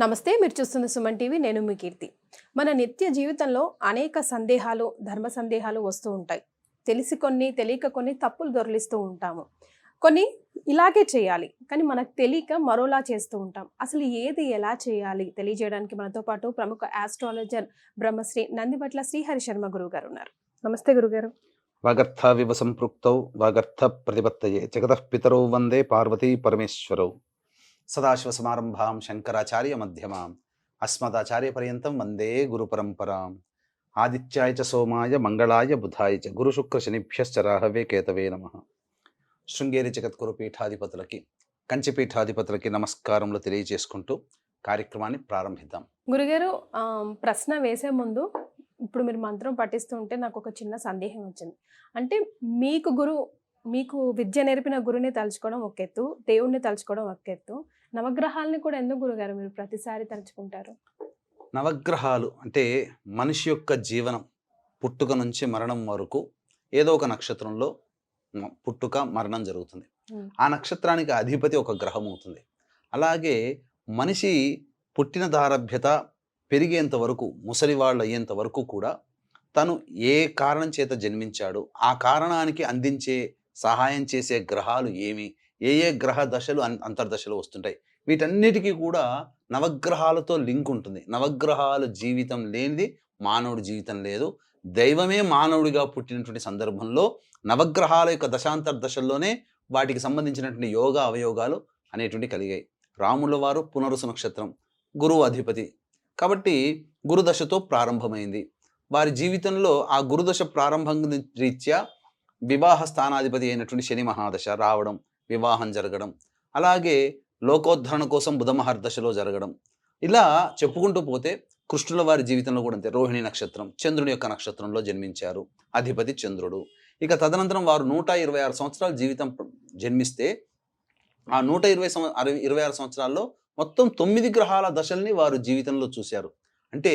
నమస్తే మీరు చూస్తున్న సుమన్ టీవీ నేను మీ కీర్తి. మన నిత్య జీవితంలో అనేక సందేహాలు ధర్మ సందేహాలు వస్తూ ఉంటాయి. తెలిసి కొన్ని తెలియక కొన్ని తప్పులు దొరలిస్తూ ఉంటాము. కొన్ని ఇలాగే చేయాలి కానీ మనకు తెలియక మరోలా చేస్తూ ఉంటాం. అసలు ఏది ఎలా చేయాలి? తెలియజేయడానికి మనతో పాటు ప్రముఖ ఆస్ట్రాలజర్ బ్రహ్మశ్రీ నందిపట్ల శ్రీహరి శర్మ గురువు గారు ఉన్నారు. నమస్తే గురుగారు వాగర్థావివ సంపృక్తౌ వాగర్థ ప్రతిపత్తయే జగతః పితరౌ వందే పార్వతీ పరమేశ్వరౌ. సదాశివ సమారంభాం శంకరాచార్య మధ్యమాం అస్మదాచార్య పర్యంతం వందే గురు పరంపరాం ఆదిత్యాయ చ సోమాయ మంగళాయ బుధాయ చ గురు శుక్ర శనిభ్యశ్చరాహవే కేతవే నమ. శృంగేరి జగద్గురు పీఠాధిపతులకి కంచి పీఠాధిపతులకి నమస్కారములు తెలియజేసుకుంటూ కార్యక్రమాన్ని ప్రారంభిద్దాం. గురుగారు ప్రశ్న వేసే ముందు ఇప్పుడు మీరు మంత్రం పఠిస్తూ ఉంటే నాకు ఒక చిన్న సందేహం వచ్చింది. అంటే మీకు గురు మీకు విద్య నేర్పిన గురుని తలుచుకోవడం ఒక ఎత్తు దేవుణ్ణి తలుచుకోవడం ఒక ఎత్తు. నవగ్రహాలని కూడా ఎందుకు గురుగారు మీరు ప్రతిసారి తలుచుకుంటారు? నవగ్రహాలు అంటే మనిషి యొక్క జీవనం పుట్టుక నుంచి మరణం వరకు ఏదో ఒక నక్షత్రంలో పుట్టుక మరణం జరుగుతుంది. ఆ నక్షత్రానికి అధిపతి ఒక గ్రహం అవుతుంది. అలాగే మనిషి పుట్టిన దారభ్యత పెరిగేంత వరకు ముసలివాళ్ళు అయ్యేంత వరకు కూడా తను ఏ కారణం చేత జన్మించాడు ఆ కారణానికి అందించే సహాయం చేసే గ్రహాలు ఏమి? ఏ ఏ గ్రహ దశలు అన్- అంతర్దశలు వస్తుంటాయి? వీటన్నిటికీ కూడా నవగ్రహాలతో లింక్ ఉంటుంది. నవగ్రహాల జీవితం లేనిది మానవుడి జీవితం లేదు. దైవమే మానవుడిగా పుట్టినటువంటి సందర్భంలో నవగ్రహాల యొక్క దశాంతర దశల్లోనే వాటికి సంబంధించినటువంటి యోగ అవయోగాలు అనేటువంటి కలిగాయి. రాముల వారు పునరుసు నక్షత్రం గురువు అధిపతి. కాబట్టి గురుదశతో ప్రారంభమైంది. వారి జీవితంలో ఆ గురుదశ ప్రారంభం రీత్యా వివాహ స్థానాధిపతి అయినటువంటి శని మహాదశ రావడం వివాహం జరగడం అలాగే లోకోద్ధరణ కోసం బుధ మహర్దశలో జరగడం. ఇలా చెప్పుకుంటూ పోతే కృష్ణుల వారి జీవితంలో కూడా అంతే. రోహిణి నక్షత్రం చంద్రుని యొక్క నక్షత్రంలో జన్మించారు అధిపతి చంద్రుడు. ఇక తదనంతరం వారు నూట ఇరవై ఆరు సంవత్సరాల జీవితం జన్మిస్తే ఆ నూట ఇరవై సంవ అరవై ఇరవై ఆరు సంవత్సరాల్లో మొత్తం తొమ్మిది గ్రహాల దశల్ని వారు జీవితంలో చూశారు. అంటే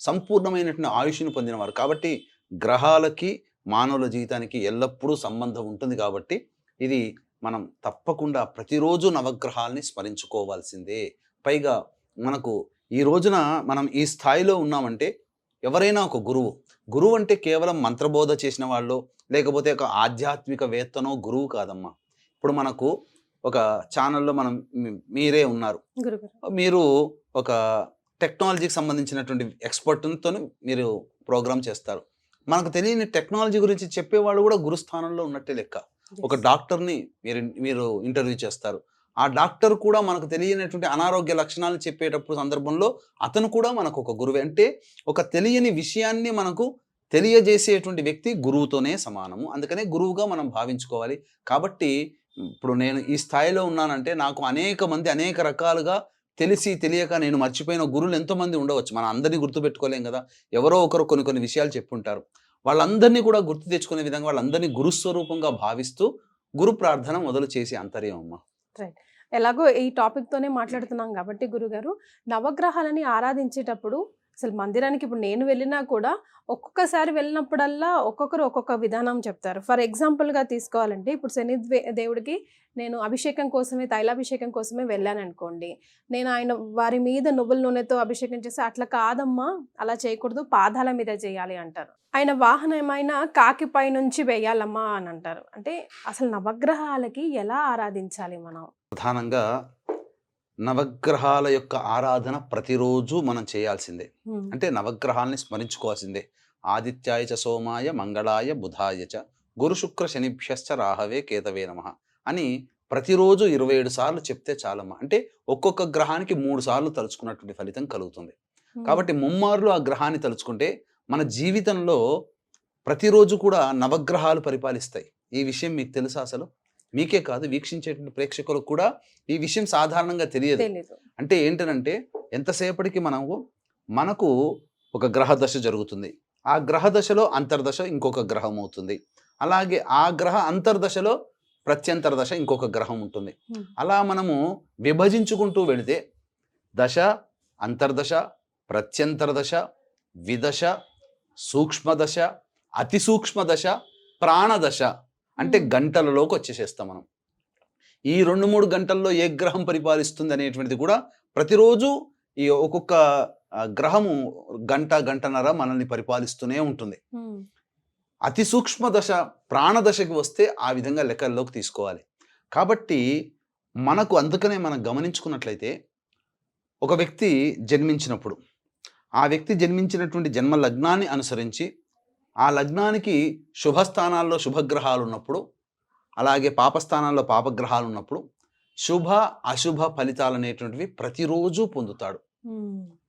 సంపూర్ణమైనటువంటి ఆయుష్ను పొందినవారు. కాబట్టి గ్రహాలకి మానవుల జీవితానికి ఎల్లప్పుడూ సంబంధం ఉంటుంది కాబట్టి ఇది మనం తప్పకుండా ప్రతిరోజు నవగ్రహాల్ని స్మరించుకోవాల్సిందే. పైగా మనకు ఈ రోజున మనం ఈ స్థాయిలో ఉన్నామంటే ఎవరైనా ఒక గురువు గురువు అంటే కేవలం మంత్రబోధ చేసిన వాళ్ళు లేకపోతే ఒక ఆధ్యాత్మికవేత్తనో గురువు కాదమ్మా. ఇప్పుడు మనకు ఒక ఛానల్లో మనం మీరే ఉన్నారు. మీరు ఒక టెక్నాలజీకి సంబంధించినటువంటి ఎక్స్పర్ట్తో మీరు ప్రోగ్రామ్ చేస్తారు. మనకు తెలియని టెక్నాలజీ గురించి చెప్పేవాళ్ళు కూడా గురుస్థానంలో ఉన్నట్టే లెక్క. ఒక. డాక్టర్ని మీరు మీరు ఇంటర్వ్యూ చేస్తారు. ఆ డాక్టర్ కూడా మనకు తెలియనటువంటి అనారోగ్య లక్షణాలు చెప్పేటప్పుడు సందర్భంలో అతను కూడా మనకు ఒక గురువే. అంటే ఒక తెలియని విషయాన్ని మనకు తెలియజేసేటువంటి వ్యక్తి గురువుతోనే సమానము. అందుకనే గురువుగా మనం భావించుకోవాలి. కాబట్టి ఇప్పుడు నేను ఈ స్థాయిలో ఉన్నానంటే నాకు అనేక మంది అనేక రకాలుగా తెలిసి తెలియక నేను మర్చిపోయిన గురువులు ఎంతోమంది ఉండవచ్చు. మనం అందరినీ గుర్తుపెట్టుకోలేం కదా. ఎవరో ఒకరు కొన్ని కొన్ని విషయాలు చెప్పుంటారు. వాళ్ళందరినీ కూడా గుర్తు తెచ్చుకునే విధంగా వాళ్ళందరినీ గురుస్వరూపంగా భావిస్తూ గురు ప్రార్థన మొదలు చేసి అంతర్యం అమ్మ ఎలాగో ఈ టాపిక్తోనే మాట్లాడుతున్నాం కాబట్టి గురుగారు నవగ్రహాలని ఆరాధించేటప్పుడు అసలు మందిరానికి ఇప్పుడు నేను వెళ్ళినా కూడా ఒక్కొక్కసారి వెళ్ళినప్పుడల్లా ఒక్కొక్కరు ఒక్కొక్క విధానం చెప్తారు. ఫర్ ఎగ్జాంపుల్గా తీసుకోవాలంటే ఇప్పుడు శని దేవుడికి నేను అభిషేకం కోసమే తైలాభిషేకం కోసమే వెళ్ళాను అనుకోండి నేను ఆయన వారి మీద నువ్వుల నూనెతో అభిషేకం చేస్తే అట్లా కాదమ్మా అలా చేయకూడదు పాదాల మీద చేయాలి అంటారు. ఆయన వాహనం ఏమైనా కాకిపై నుంచి వేయాలమ్మా అని అంటారు. అంటే అసలు నవగ్రహాలకి ఎలా ఆరాధించాలి మనం? ప్రధానంగా నవగ్రహాల యొక్క ఆరాధన ప్రతిరోజు మనం చేయాల్సిందే. అంటే నవగ్రహాల్ని స్మరించుకోవాల్సిందే. ఆదిత్యాయ చ సోమాయ మంగళాయ బుధాయ చ గురు శుక్ర శనిభ్యశ్చ రాహవే కేతవే నమ అని ప్రతిరోజు ఇరవై ఏడు సార్లు చెప్తే చాలమ్మా. అంటే ఒక్కొక్క గ్రహానికి మూడు సార్లు తలుచుకున్నటువంటి ఫలితం కలుగుతుంది. కాబట్టి ముమ్మార్లు ఆ గ్రహాన్ని తలుచుకుంటే మన జీవితంలో ప్రతిరోజు కూడా నవగ్రహాలు పరిపాలిస్తాయి. ఈ విషయం మీకు తెలుసా అసలు? మీకే కాదు వీక్షించేటువంటి ప్రేక్షకులకు కూడా ఈ విషయం సాధారణంగా తెలియదు. అంటే ఏంటనంటే ఎంతసేపటికి మనము మనకు ఒక గ్రహ దశ జరుగుతుంది. ఆ గ్రహ దశలో అంతర్దశ ఇంకొక గ్రహం అవుతుంది. అలాగే ఆ గ్రహ అంతర్దశలో ప్రత్యంతర దశ ఇంకొక గ్రహం ఉంటుంది. అలా మనము విభజించుకుంటూ వెళితే దశ అంతర్దశ ప్రత్యంతర దశ విదశ సూక్ష్మదశ అతి సూక్ష్మదశ ప్రాణదశ అంటే. గంటలలోకి వచ్చేసేస్తాం మనం. ఈ రెండు మూడు గంటల్లో ఏ గ్రహం పరిపాలిస్తుంది అనేటువంటిది కూడా ప్రతిరోజు ఈ ఒక్కొక్క గ్రహము గంట గంటన్నర మనల్ని పరిపాలిస్తూనే ఉంటుంది. అతి సూక్ష్మ దశ ప్రాణదశకి వస్తే ఆ విధంగా లెక్కల్లోకి తీసుకోవాలి. కాబట్టి మనకు అందుకనే మనం గమనించుకున్నట్లయితే ఒక వ్యక్తి జన్మించినప్పుడు ఆ వ్యక్తి జన్మించినటువంటి జన్మ లగ్నాన్ని అనుసరించి ఆ లగ్నానికి శుభస్థానాల్లో శుభగ్రహాలు ఉన్నప్పుడు అలాగే పాపస్థానాల్లో పాపగ్రహాలు ఉన్నప్పుడు శుభ అశుభ ఫలితాలు అనేటువంటివి ప్రతిరోజు పొందుతాడు.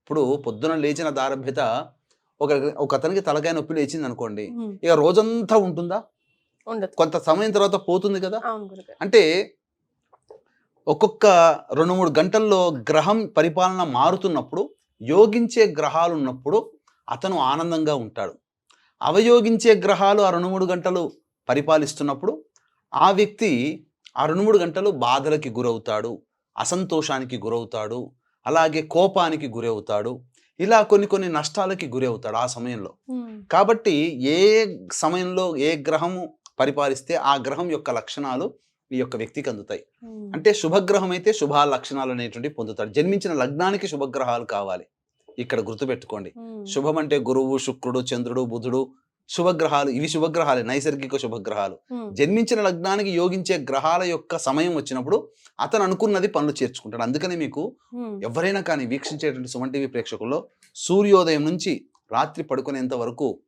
ఇప్పుడు పొద్దున లేచిన దారభ్యత ఒక ఒక అతనికి తలకాయ నొప్పి లేచింది అనుకోండి ఇక రోజంతా ఉంటుందా? కొంత సమయం తర్వాత పోతుంది కదా? అంటే ఒక్కొక్క రెండు మూడు గంటల్లో గ్రహం పరిపాలన మారుతున్నప్పుడు యోగించే గ్రహాలు ఉన్నప్పుడు అతను ఆనందంగా ఉంటాడు. అవయోగించే గ్రహాలు ఆ రెండు మూడు గంటలు పరిపాలిస్తున్నప్పుడు ఆ వ్యక్తి ఆ రెండు మూడు గంటలు బాధలకి గురవుతాడు అసంతోషానికి గురవుతాడు అలాగే కోపానికి గురవుతాడు ఇలా కొన్ని కొన్ని నష్టాలకి గురవుతాడు ఆ సమయంలో. కాబట్టి ఏ సమయంలో ఏ గ్రహము పరిపాలిస్తే ఆ గ్రహం యొక్క లక్షణాలు ఈ యొక్క వ్యక్తికి అందుతాయి. అంటే శుభగ్రహం అయితే శుభ లక్షణాలు అనేటువంటివి పొందుతాడు. జన్మించిన లగ్నానికి శుభగ్రహాలు కావాలి. ఇక్కడ గుర్తుపెట్టుకోండి. శుభం అంటే గురువు శుక్రుడు చంద్రుడు బుధుడు శుభగ్రహాలు ఇవి శుభగ్రహాలే నైసర్గిక శుభగ్రహాలు. జన్మించిన లగ్నానికి యోగించే గ్రహాల యొక్క సమయం వచ్చినప్పుడు అతను అనుకున్నది పనులు చేర్చుకుంటాడు. అందుకనే మీకు ఎవరైనా కానీ వీక్షించేటువంటి సుమన్ టీవీ ప్రేక్షకుల్లో సూర్యోదయం నుంచి రాత్రి పడుకునేంత వరకు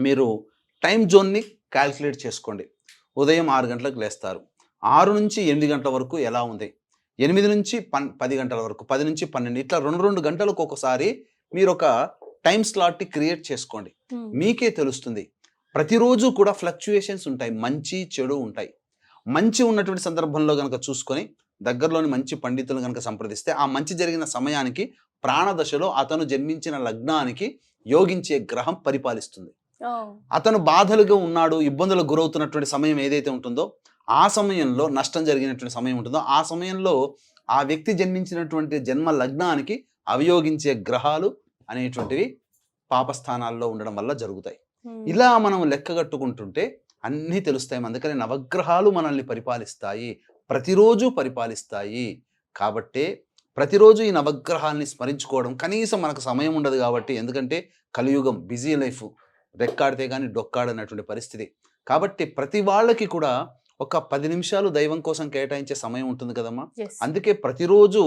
మీరు టైం జోన్ని క్యాల్కులేట్ చేసుకోండి. ఉదయం ఆరు గంటలకు లేస్తారు. ఆరు నుంచి ఎనిమిది గంటల వరకు ఎలా ఉంది? ఎనిమిది నుంచి పన్ పది గంటల వరకు పది నుంచి పన్నెండు ఇట్లా రెండు రెండు గంటలకు ఒకసారి మీరు ఒక టైం స్లాట్ని క్రియేట్ చేసుకోండి. మీకే తెలుస్తుంది. ప్రతిరోజు కూడా ఫ్లక్చుయేషన్స్ ఉంటాయి మంచి చెడు ఉంటాయి. మంచి ఉన్నటువంటి సందర్భంలో కనుక చూసుకొని దగ్గరలోని మంచి పండితులు కనుక సంప్రదిస్తే ఆ మంచి జరిగిన సమయానికి ప్రాణదశలో అతను జన్మించిన లగ్నానికి యోగించే గ్రహం పరిపాలిస్తుంది. అతను బాధలుగా ఉన్నాడు ఇబ్బందులకు గురవుతున్నటువంటి సమయం ఏదైతే ఉంటుందో ఆ సమయంలో నష్టం జరిగినటువంటి సమయం ఉంటుందో ఆ సమయంలో ఆ వ్యక్తి జన్మించినటువంటి జన్మ లగ్నానికి అవయోగించే గ్రహాలు అనేటువంటివి పాపస్థానాల్లో ఉండడం వల్ల జరుగుతాయి. ఇలా మనం లెక్కగట్టుకుంటుంటే అన్నీ తెలుస్తాయి. అందుకని నవగ్రహాలు మనల్ని పరిపాలిస్తాయి. ప్రతిరోజు పరిపాలిస్తాయి. కాబట్టే ప్రతిరోజు ఈ నవగ్రహాల్ని స్మరించుకోవడం కనీసం మనకు సమయం ఉండదు కాబట్టి ఎందుకంటే కలియుగం బిజీ లైఫ్ రెక్కాడితే కానీ డొక్కాడనటువంటి పరిస్థితి. కాబట్టి ప్రతి వాళ్ళకి కూడా ఒక పది నిమిషాలు దైవం కోసం కేటాయించే సమయం ఉంటుంది కదమ్మా. అందుకే ప్రతిరోజు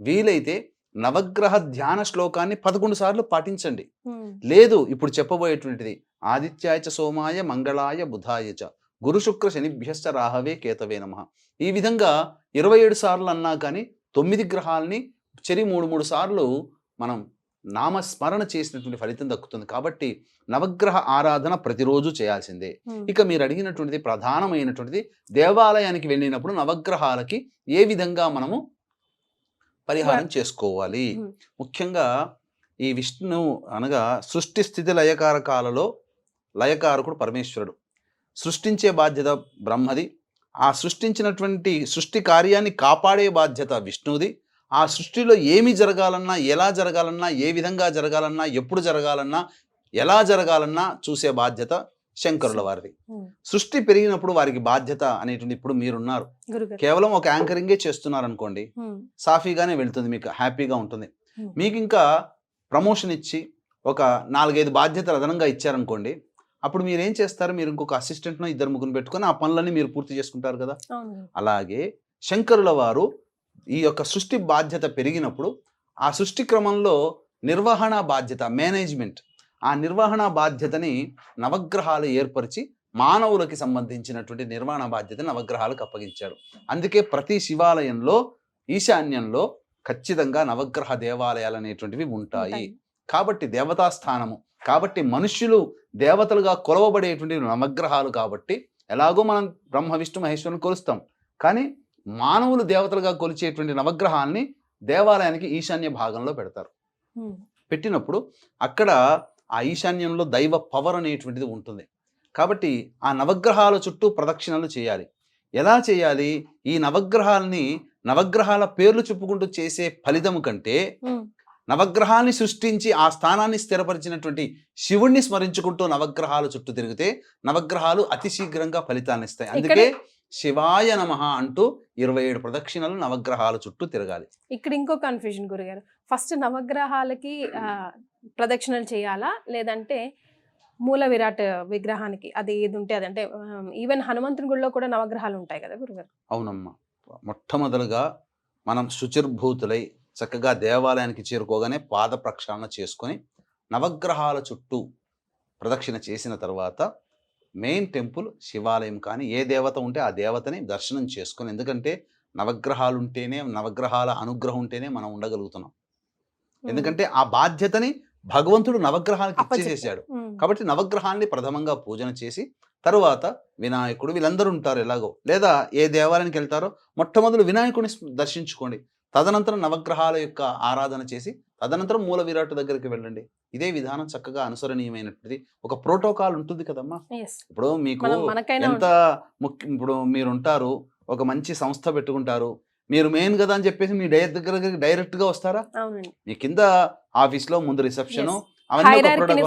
వీలైతే నవగ్రహ ధ్యాన శ్లోకాన్ని పదకొండు సార్లు పాటించండి. ఉమ్, లేదు ఇప్పుడు చెప్పబోయేటువంటిది ఆదిత్యాయ సోమాయ మంగళాయ బుధాయ చ గురు శుక్ర శనిభ్యశ్చ రాహవే కేతవే నమ. ఈ విధంగా ఇరవై ఏడు సార్లు అన్నా కానీ తొమ్మిది గ్రహాలని చెరి మూడు మూడు సార్లు మనం నామస్మరణ చేసినటువంటి ఫలితం దక్కుతుంది. కాబట్టి నవగ్రహ ఆరాధన ప్రతిరోజు చేయాల్సిందే. ఇక మీరు అడిగినటువంటిది ప్రధానమైనటువంటిది దేవాలయానికి వెళ్ళినప్పుడు నవగ్రహాలకి ఏ విధంగా మనము పరిహారం చేసుకోవాలి. ముఖ్యంగా ఈ విష్ణు అనగా సృష్టి స్థితి లయకారకాలలో లయకారకుడు పరమేశ్వరుడు. సృష్టించే బాధ్యత బ్రహ్మది. ఆ సృష్టించినటువంటి సృష్టి కార్యాన్ని కాపాడే బాధ్యత విష్ణువుది ఆ సృష్టిలో ఏమి జరగాలన్నా ఎలా జరగాలన్నా ఏ విధంగా జరగాలన్నా ఎప్పుడు జరగాలన్నా ఎలా జరగాలన్నా చూసే బాధ్యత శంకరుల వారిది. సృష్టి పెరిగినప్పుడు వారికి బాధ్యత అనేటువంటి ఇప్పుడు మీరున్నారు. కేవలం ఒక యాంకరింగే చేస్తున్నారు అనుకోండి సాఫీగానే వెళ్తుంది మీకు హ్యాపీగా ఉంటుంది. మీకు ఇంకా ప్రమోషన్ ఇచ్చి ఒక నాలుగైదు బాధ్యతలు అదనంగా ఇచ్చారనుకోండి అప్పుడు మీరు ఏం చేస్తారు? మీరు ఇంకొక అసిస్టెంట్ను ఇద్దరు ముగ్గురు పెట్టుకొని ఆ పనులన్నీ మీరు పూర్తి చేసుకుంటారు కదా. అలాగే శంకరుల వారు ఈ యొక్క సృష్టి బాధ్యత పెరిగినప్పుడు ఆ సృష్టి క్రమంలో నిర్వహణ బాధ్యత మేనేజ్మెంట్ ఆ నిర్వహణ బాధ్యతని నవగ్రహాలు ఏర్పరిచి మానవులకి సంబంధించినటువంటి నిర్వహణ బాధ్యత నవగ్రహాలకు అప్పగించారు. అందుకే ప్రతి శివాలయంలో ఈశాన్యంలో ఖచ్చితంగా నవగ్రహ దేవాలయాలు అనేటువంటివి ఉంటాయి. ఉంటాయి. కాబట్టి దేవతా స్థానము కాబట్టి మనుష్యులు దేవతలుగా కొలవబడేటువంటి నవగ్రహాలు కాబట్టి ఎలాగో మనం బ్రహ్మ విష్ణు మహేశ్వరుని కొలుస్తాం. కానీ మానవులు దేవతలుగా కొలిచేటువంటి నవగ్రహాల్ని దేవాలయానికి ఈశాన్య భాగంలో పెడతారు. పెట్టినప్పుడు అక్కడ ఆ ఈశాన్యంలో దైవ పవర్ అనేటువంటిది ఉంటుంది. కాబట్టి ఆ నవగ్రహాల చుట్టూ ప్రదక్షిణలు చేయాలి. ఎలా చేయాలి? ఈ నవగ్రహాలని నవగ్రహాల పేర్లు చెప్పుకుంటూ చేసే ఫలితం కంటే నవగ్రహాన్ని సృష్టించి ఆ స్థానాన్ని స్థిరపరిచినటువంటి శివుణ్ణి స్మరించుకుంటూ నవగ్రహాల చుట్టూ తిరిగితే నవగ్రహాలు అతి శీఘ్రంగా ఫలితాన్ని ఇస్తాయి. అందుకే శివాయ నమ అంటూ ఇరవై ఏడు ప్రదక్షిణలు నవగ్రహాల చుట్టూ తిరగాలి. ఇక్కడ ఇంకో కన్ఫ్యూజన్ గురుగారు. ఫస్ట్ నవగ్రహాలకి ప్రదక్షిణలు చేయాలా? లేదంటే మూల విరాట్ విగ్రహానికి అది ఏది ఉంటే అదంటే ఈవెన్ హనుమంతుని గుడిలో కూడా నవగ్రహాలు ఉంటాయి కదా గురుగారు? అవునమ్మా. మొట్టమొదలుగా మనం శుచిర్భూతులై చక్కగా దేవాలయానికి చేరుకోగానే పాద ప్రక్షాళన చేసుకొని నవగ్రహాల చుట్టూ ప్రదక్షిణ చేసిన తర్వాత మెయిన్ టెంపుల్ శివాలయం కానీ ఏ దేవత ఉంటే ఆ దేవతని దర్శనం చేసుకొని ఎందుకంటే నవగ్రహాలు ఉంటేనే నవగ్రహాల అనుగ్రహం ఉంటేనే మనం ఉండగలుగుతున్నాం. ఎందుకంటే ఆ బాధ్యతని భగవంతుడు నవగ్రహాలకు అప్పచెప్పాడు. ఇచ్చేసేసాడు. కాబట్టి నవగ్రహాల్ని ప్రథమంగా పూజన చేసి తరువాత వినాయకుడు వీళ్ళందరూ ఉంటారు ఎలాగో. లేదా ఏ దేవాలయానికి వెళ్తారో మొట్టమొదలు వినాయకుడిని దర్శించుకోండి. తదనంతరం నవగ్రహాల యొక్క ఆరాధన చేసి తదనంతరం మూల విరాట్ దగ్గరికి వెళ్ళండి. ఇదే విధానం చక్కగా అనుసరణీయమైనటువంటిది. ఒక ప్రోటోకాల్ ఉంటుంది కదమ్మా. ఇప్పుడు మీకు ఎంత ముఖ్య ఇప్పుడు మీరు ఉంటారు ఒక మంచి సంస్థ పెట్టుకుంటారు మీరు మెయిన్ కదా అని చెప్పేసి మీ డైరెక్ట్ దగ్గర డైరెక్ట్గా వస్తారా? మీ కింద ఆఫీస్లో ముందు రిసెప్షన్. అవన్నీ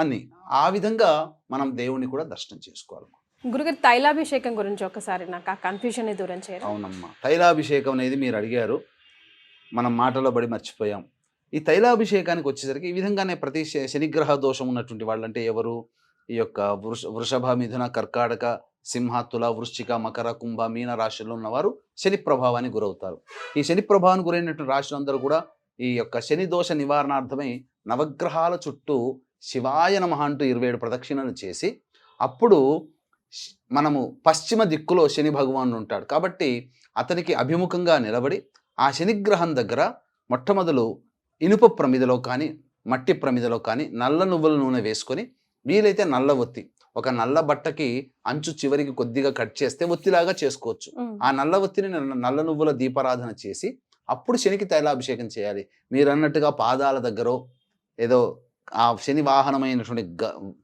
అన్ని. ఆ విధంగా మనం దేవుణ్ణి కూడా దర్శనం చేసుకోవాలి. గురుగారు తైలాభిషేకం గురించి ఒకసారి నాకు ఆ కన్ఫ్యూజన్ దూరం చేయరా? అవునమ్మా. తైలాభిషేకం అనేది మీరు అడిగారు. మనం మాటలో పడి మర్చిపోయాం. ఈ తైలాభిషేకానికి వచ్చేసరికి ఈ విధంగానే ప్రతి శనిగ్రహ దోషం ఉన్నటువంటి వాళ్ళంటే ఎవరు? ఈ యొక్క వృష వృషభ మిథున కర్కాటక సింహ తుల వృశ్చిక మకర కుంభ మీన రాశుల్లో ఉన్నవారు శని ప్రభావానికి గురవుతారు. ఈ శని ప్రభావానికి గురైనటువంటి రాశులందరూ కూడా ఈ యొక్క శని దోష నివారణార్థమై నవగ్రహాల చుట్టూ శివాయ నమ అంటూ ఇరవై ఏడు ప్రదక్షిణలు చేసి అప్పుడు మనము పశ్చిమ దిక్కులో శని భగవానుడు ఉంటాడు. కాబట్టి అతనికి అభిముఖంగా నిలబడి ఆ శనిగ్రహం దగ్గర మొట్టమొదలు ఇనుప ప్రమిదలో కానీ మట్టి ప్రమిదలో కానీ నల్ల నువ్వుల నూనె వేసుకొని వీలైతే నల్ల ఒత్తి ఒక నల్ల బట్టకి అంచు చివరికి కొద్దిగా కట్ చేస్తే ఒత్తిలాగా చేసుకోవచ్చు. ఆ నల్ల ఒత్తిని నల్ల- నువ్వుల దీపారాధన చేసి అప్పుడు శనికి తైలాభిషేకం చేయాలి మీరు అన్నట్టుగా పాదాల దగ్గర ఏదో ఆ శని వాహనమైనటువంటి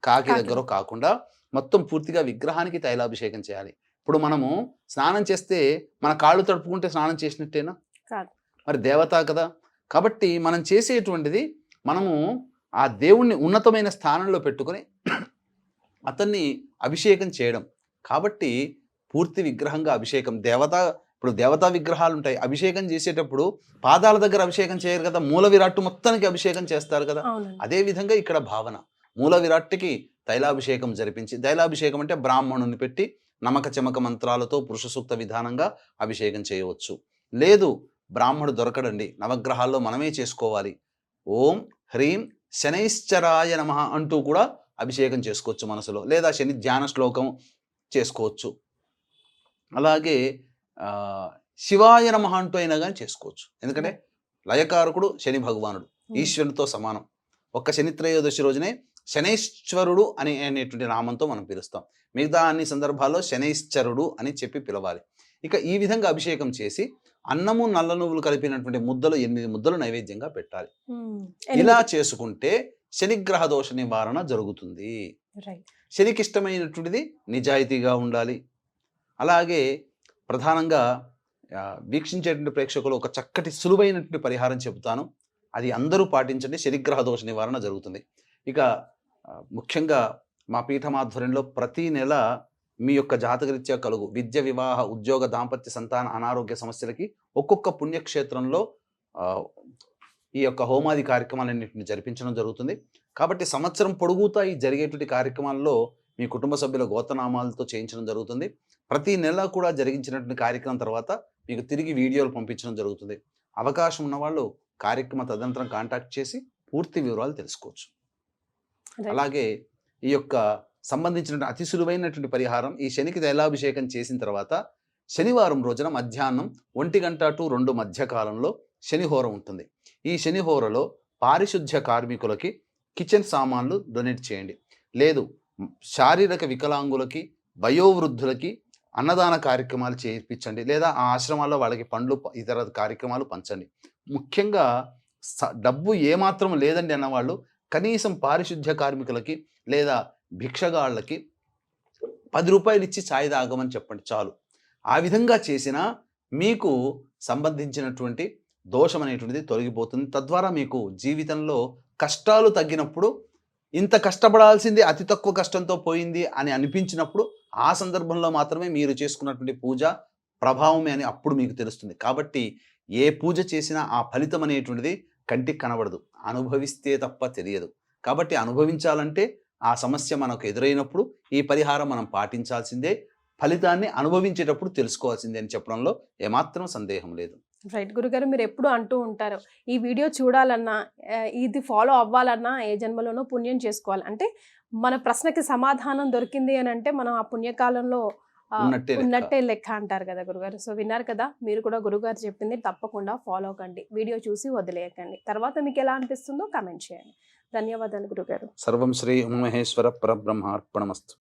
కాకి. దగ్గర కాకుండా మొత్తం పూర్తిగా విగ్రహానికి తైలాభిషేకం చేయాలి ఇప్పుడు మనము స్నానం చేస్తే మన కాళ్ళు తడుపుకుంటే స్నానం చేసినట్టేనా కాదు. మరి దేవత కదా? కాబట్టి మనం చేసేటువంటిది మనము ఆ దేవుణ్ణి ఉన్నతమైన స్థానంలో పెట్టుకొని అతన్ని అభిషేకం చేయడం. కాబట్టి పూర్తి విగ్రహంగా అభిషేకం. దేవత ఇప్పుడు దేవతా విగ్రహాలు ఉంటాయి. అభిషేకం చేసేటప్పుడు పాదాల దగ్గర అభిషేకం చేయరు కదా? మూల విరాట్టు మొత్తానికి అభిషేకం చేస్తారు కదా? అదే విధంగా ఇక్కడ భావన. మూల విరాట్కి తైలాభిషేకం జరిపించి తైలాభిషేకం అంటే బ్రాహ్మణుని పెట్టి నమక చమక మంత్రాలతో పురుష సూక్త విధానంగా అభిషేకం చేయవచ్చు. లేదు బ్రాహ్మడు దొరకడండి. నవగ్రహాల్లో మనమే చేసుకోవాలి. ఓం హ్రీం శనైశ్చరాయ నమ అంటూ కూడా అభిషేకం చేసుకోవచ్చు మనసులో. లేదా శని ధ్యాన శ్లోకం చేసుకోవచ్చు. అలాగే శివాయ నమ అంటూ అయినా కానీ చేసుకోవచ్చు. ఎందుకంటే లయకారకుడు శని భగవానుడు. ఈశ్వరునితో సమానం. ఒక్క శని త్రయోదశి రోజునే శనైశ్వరుడు అని అనేటువంటి నామంతో మనం పిలుస్తాం. మిగతా అన్ని సందర్భాల్లో శనైశ్చరుడు అని చెప్పి పిలవాలి. ఇక ఈ విధంగా అభిషేకం చేసి అన్నము నల్ల నువ్వులు కలిపినటువంటి ముద్దలు ఎనిమిది ముద్దలు నైవేద్యంగా పెట్టాలి. ఇలా చేసుకుంటే శనిగ్రహ దోష నివారణ జరుగుతుంది. శనికి ఇష్టమైనటువంటిది నిజాయితీగా ఉండాలి. అలాగే ప్రధానంగా వీక్షించేటువంటి ప్రేక్షకులు ఒక చక్కటి సులువైనటువంటి పరిహారం చెబుతాను. అది అందరూ పాటించండి. శనిగ్రహ దోష నివారణ జరుగుతుంది. ఇక ముఖ్యంగా మా పీఠమాధ్వర్యంలో ప్రతి నెల మీ యొక్క జాతకరీత్యా కలుగు. విద్య వివాహ ఉద్యోగ దాంపత్య సంతాన అనారోగ్య సమస్యలకి ఒక్కొక్క పుణ్యక్షేత్రంలో ఈ యొక్క హోమాది కార్యక్రమాలన్నింటిని జరిపించడం జరుగుతుంది. కాబట్టి సంవత్సరం పొడుగుతా ఈ జరిగేటువంటి కార్యక్రమాల్లో మీ కుటుంబ సభ్యుల గోతనామాలతో చేయించడం జరుగుతుంది. ప్రతి నెల కూడా జరిగించినటువంటి కార్యక్రమం తర్వాత మీకు తిరిగి వీడియోలు పంపించడం జరుగుతుంది. అవకాశం ఉన్న వాళ్ళు కార్యక్రమ తదనంతరం కాంటాక్ట్ చేసి పూర్తి వివరాలు తెలుసుకోవచ్చు. అలాగే ఈ యొక్క సంబంధించిన అతి సులువైనటువంటి పరిహారం ఈ శనికి తైలాభిషేకం చేసిన తర్వాత శనివారం రోజున మధ్యాహ్నం ఒంటి గంట టు రెండు మధ్య కాలంలో శనిహోర ఉంటుంది. ఈ శనిహోరలో పారిశుద్ధ్య కార్మికులకి కిచెన్ సామాన్లు డొనేట్ చేయండి. లేదు శారీరక వికలాంగులకి వయోవృద్ధులకి అన్నదాన కార్యక్రమాలు చేయించండి లేదా ఆ ఆశ్రమాల్లో వాళ్ళకి పండ్లు ఇతర కార్యక్రమాలు పంచండి. ముఖ్యంగా డబ్బు ఏమాత్రం లేదండి అన్నవాళ్ళు కనీసం పారిశుద్ధ్య కార్మికులకి లేదా భిక్షగాళ్ళకి పది రూపాయలు ఇచ్చి ఛాయ్ తాగమని చెప్పండి చాలు. ఆ విధంగా చేసినా మీకు సంబంధించినటువంటి దోషం అనేటువంటిది తొలగిపోతుంది. తద్వారా మీకు జీవితంలో కష్టాలు తగ్గినప్పుడు ఇంత కష్టపడాల్సింది అతి తక్కువ కష్టంతో పోయింది అని అనిపించినప్పుడు ఆ సందర్భంలో మాత్రమే మీరు చేసుకున్నటువంటి పూజ ప్రభావమే అని అప్పుడు మీకు తెలుస్తుంది. కాబట్టి ఏ పూజ చేసినా ఆ ఫలితం అనేటువంటిది కంటికి కనబడదు. అనుభవిస్తే తప్ప తెలియదు. కాబట్టి అనుభవించాలంటే ఆ సమస్య మనకు ఎదురైనప్పుడు ఈ పరిహారం మనం పాటించాల్సిందే. ఫలితాన్ని అనుభవించేటప్పుడు తెలుసుకోవాల్సిందే అని చెప్పడంలో ఏమాత్రం సందేహం లేదు. రైట్ గురుగారు మీరు ఎప్పుడు అంటూ ఉంటారు ఈ వీడియో చూడాలన్నా ఇది ఫాలో అవ్వాలన్నా ఏ జన్మలోనో పుణ్యం చేసుకోవాలి. అంటే మన ప్రశ్నకి సమాధానం దొరికింది అని అంటే మనం ఆ పుణ్యకాలంలో ఆ, ఉన్నట్టే లెక్క. ఉన్నట్టే లెక్క అంటారు కదా గురుగారు. సో విన్నారు కదా మీరు కూడా గురుగారు చెప్పింది తప్పకుండా ఫాలో కండి. వీడియో చూసి వదిలేయకండి. తర్వాత మీకు ఎలా అనిపిస్తుందో కమెంట్ చేయండి. ధన్యవాదాలు గురుగారు. సర్వం శ్రీ ఉమమహేశ్వర పరబ్రహ్మార్పణమస్తు.